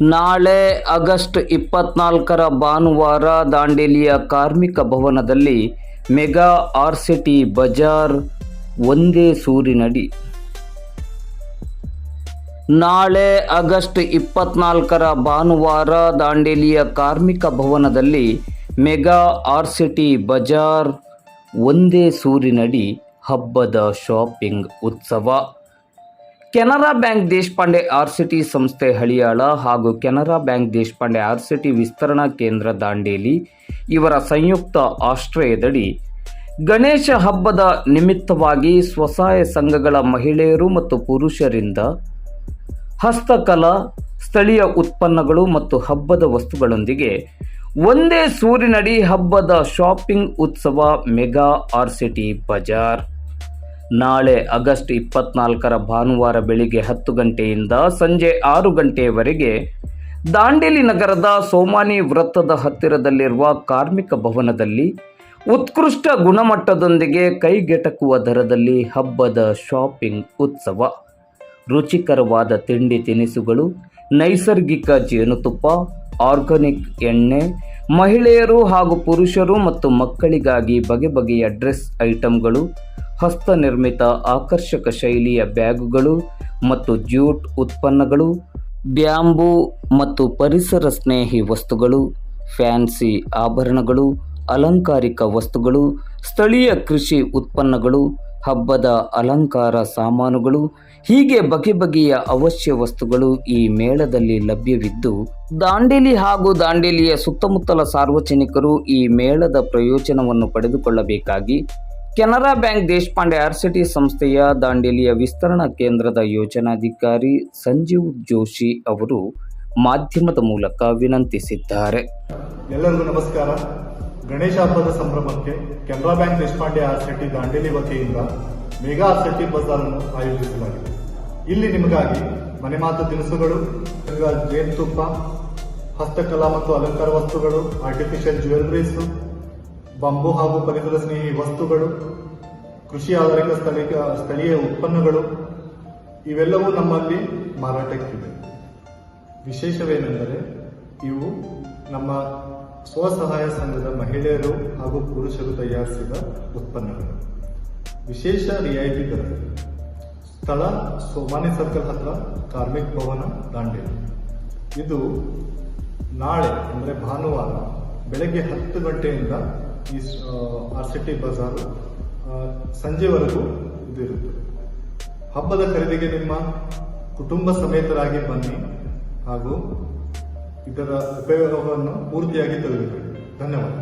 ನಾಳೆ ಆಗಸ್ಟ್ ಇಪ್ಪತ್ನಾಲ್ಕರ ಭಾನುವಾರ ದಾಂಡೇಲಿಯ ಕಾರ್ಮಿಕ ಭವನದಲ್ಲಿ ಮೆಗಾ ಆರ್ ಸಿಟಿ ಬಜಾರ್ ಒಂದೇ ಸೂರಿನಡಿ. ನಾಳೆ ಆಗಸ್ಟ್ ಇಪ್ಪತ್ನಾಲ್ಕರ ಭಾನುವಾರ ದಾಂಡೇಲಿಯ ಕಾರ್ಮಿಕ ಭವನದಲ್ಲಿ ಮೆಗಾ ಆರ್ ಸಿಟಿ ಬಜಾರ್ ಒಂದೇ ಸೂರಿನಡಿ ಹಬ್ಬದ ಶಾಪಿಂಗ್ ಉತ್ಸವ. ಕೆನರಾ ಬ್ಯಾಂಕ್ ದೇಶಪಾಂಡೆ ಆರ್ಸಿಟಿ ಸಂಸ್ಥೆ ಹಳಿಯಾಳ ಹಾಗೂ ಕೆನರಾ ಬ್ಯಾಂಕ್ ದೇಶಪಾಂಡೆ ಆರ್ಸಿಟಿ ವಿಸ್ತರಣಾ ಕೇಂದ್ರ ದಾಂಡೇಲಿ ಇವರ ಸಂಯುಕ್ತ ಆಶ್ರಯದಡಿ ಗಣೇಶ ಹಬ್ಬದ ನಿಮಿತ್ತವಾಗಿ ಸ್ವಸಹಾಯ ಸಂಘಗಳ ಮಹಿಳೆಯರು ಮತ್ತು ಪುರುಷರಿಂದ ಹಸ್ತಕಲಾ, ಸ್ಥಳೀಯ ಉತ್ಪನ್ನಗಳು ಮತ್ತು ಹಬ್ಬದ ವಸ್ತುಗಳೊಂದಿಗೆ ಒಂದೇ ಸೂರಿನಡಿ ಹಬ್ಬದ ಶಾಪಿಂಗ್ ಉತ್ಸವ ಮೆಗಾ ಆರ್ಸಿಟಿ ಬಜಾರ್. ನಾಳೆ ಆಗಸ್ಟ್ ಇಪ್ಪತ್ನಾಲ್ಕರ ಭಾನುವಾರ ಬೆಳಿಗ್ಗೆ ಹತ್ತು ಗಂಟೆಯಿಂದ ಸಂಜೆ ಆರು ಗಂಟೆಯವರೆಗೆ ದಾಂಡೇಲಿ ನಗರದ ಸೋಮಾನಿ ವೃತ್ತದ ಹತ್ತಿರದಲ್ಲಿರುವ ಕಾರ್ಮಿಕ ಭವನದಲ್ಲಿ ಉತ್ಕೃಷ್ಟ ಗುಣಮಟ್ಟದೊಂದಿಗೆ ಕೈಗೆಟಕುವ ದರದಲ್ಲಿ ಹಬ್ಬದ ಶಾಪಿಂಗ್ ಉತ್ಸವ. ರುಚಿಕರವಾದ ತಿಂಡಿ ತಿನಿಸುಗಳು, ನೈಸರ್ಗಿಕ ಜೇನುತುಪ್ಪ, ಆರ್ಗಾನಿಕ್ ಎಣ್ಣೆ, ಮಹಿಳೆಯರು ಹಾಗೂ ಪುರುಷರು ಮತ್ತು ಮಕ್ಕಳಿಗಾಗಿ ಬಗೆ ಬಗೆಯ ಡ್ರೆಸ್ ಐಟಂಗಳು ಹಸ್ತನಿರ್ಮಿತ ಆಕರ್ಷಕ ಶೈಲಿಯ ಬ್ಯಾಗುಗಳು ಮತ್ತು ಜ್ಯೂಟ್ ಉತ್ಪನ್ನಗಳು, ಬ್ಯಾಂಬೂ ಮತ್ತು ಪರಿಸರ ಸ್ನೇಹಿ ವಸ್ತುಗಳು, ಫ್ಯಾನ್ಸಿ ಆಭರಣಗಳು, ಅಲಂಕಾರಿಕ ವಸ್ತುಗಳು, ಸ್ಥಳೀಯ ಕೃಷಿ ಉತ್ಪನ್ನಗಳು, ಹಬ್ಬದ ಅಲಂಕಾರ ಸಾಮಾನುಗಳು, ಹೀಗೆ ಬಗೆ ಬಗೆಯ ಅವಶ್ಯ ವಸ್ತುಗಳು ಈ ಮೇಳದಲ್ಲಿ ಲಭ್ಯವಿದ್ದು, ದಾಂಡೇಲಿ ಹಾಗೂ ದಾಂಡೇಲಿಯ ಸುತ್ತಮುತ್ತಲ ಸಾರ್ವಜನಿಕರು ಈ ಮೇಳದ ಪ್ರಯೋಜನವನ್ನು ಪಡೆದುಕೊಳ್ಳಬೇಕಾಗಿ Canara bank Deshpande R CT ಸಂಸ್ಥೆಯ ದಾಂಡೇಲಿಯ ವಿಸ್ತರಣಾ ಕೇಂದ್ರದ ಯೋಜನಾಧಿಕಾರಿ ಸಂಜೀವ್ ಜೋಶಿ ಅವರು ಮಾಧ್ಯಮದ ಮೂಲಕ ವಿನಂತಿಸಿದ್ದಾರೆ. ಎಲ್ಲರಿಗೂ ನಮಸ್ಕಾರ. ಗಣೇಶ ಹಬ್ಬದ ಸಂಭ್ರಮಕ್ಕೆ Canara bank Deshpande R CT Dandeli ವತಿಯಿಂದ ಮೆಗಾ ಆರ್ಸಿಟಿ ಬಜಾರ್ ಅನ್ನು ಆಯೋಜಿಸಲಾಗಿದೆ. ಇಲ್ಲಿ ನಿಮಗಾಗಿ ಮನೆ ಮಾತು ತಿನಿಸುಗಳು, ಜೇನುತುಪ್ಪ, ಹಸ್ತಕಲಾ ಮತ್ತು ಅಲಂಕಾರ ವಸ್ತುಗಳು ಆರ್ಟಿಫಿಷಿಯಲ್ ಜ್ಯುವೆಲರೀಸ್ ಬಂಬು ಹಾಗೂ ಪರಿಸರ ಸ್ನೇಹಿ ವಸ್ತುಗಳು, ಕೃಷಿ ಆಧಾರಿತ ಸ್ಥಳೀಯ ಸ್ಥಳೀಯ ಉತ್ಪನ್ನಗಳು, ಇವೆಲ್ಲವೂ ನಮ್ಮಲ್ಲಿ ಮಾರಾಟಕ್ಕಿವೆ. ವಿಶೇಷವೇನೆಂದರೆ, ಇವು ನಮ್ಮ ಸ್ವಸಹಾಯ ಸಂಘದ ಮಹಿಳೆಯರು ಹಾಗೂ ಪುರುಷರು ತಯಾರಿಸಿದ ಉತ್ಪನ್ನಗಳು. ವಿಶೇಷ ರಿಯಾಯಿತಿ ದರ ಸ್ಥಳ, ಸೋಮಾನಿ ಸರ್ಕಲ್ ಹತ್ರ ಕಾರ್ಮಿಕ್ ಭವನ, ದಾಂಡೇಲಿ. ಇದು ನಾಳೆ, ಅಂದರೆ ಭಾನುವಾರ, ಬೆಳಗ್ಗೆ ಹತ್ತು ಗಂಟೆಯಿಂದ ಈ ಆರ್ ಸಿಟಿ ಬಜಾರು ಸಂಜೆವರೆಗೂ ಇದು ಇರುತ್ತದೆ ಹಬ್ಬದ ಖರೀದಿಗೆ ನಿಮ್ಮ ಕುಟುಂಬ ಸಮೇತರಾಗಿ ಬನ್ನಿ ಹಾಗೂ ಇದರ ಉಪಯೋಗವನ್ನು ಪೂರ್ತಿಯಾಗಿ ತಿಳಿದುಕೊಳ್ಳಿ. ಧನ್ಯವಾದ.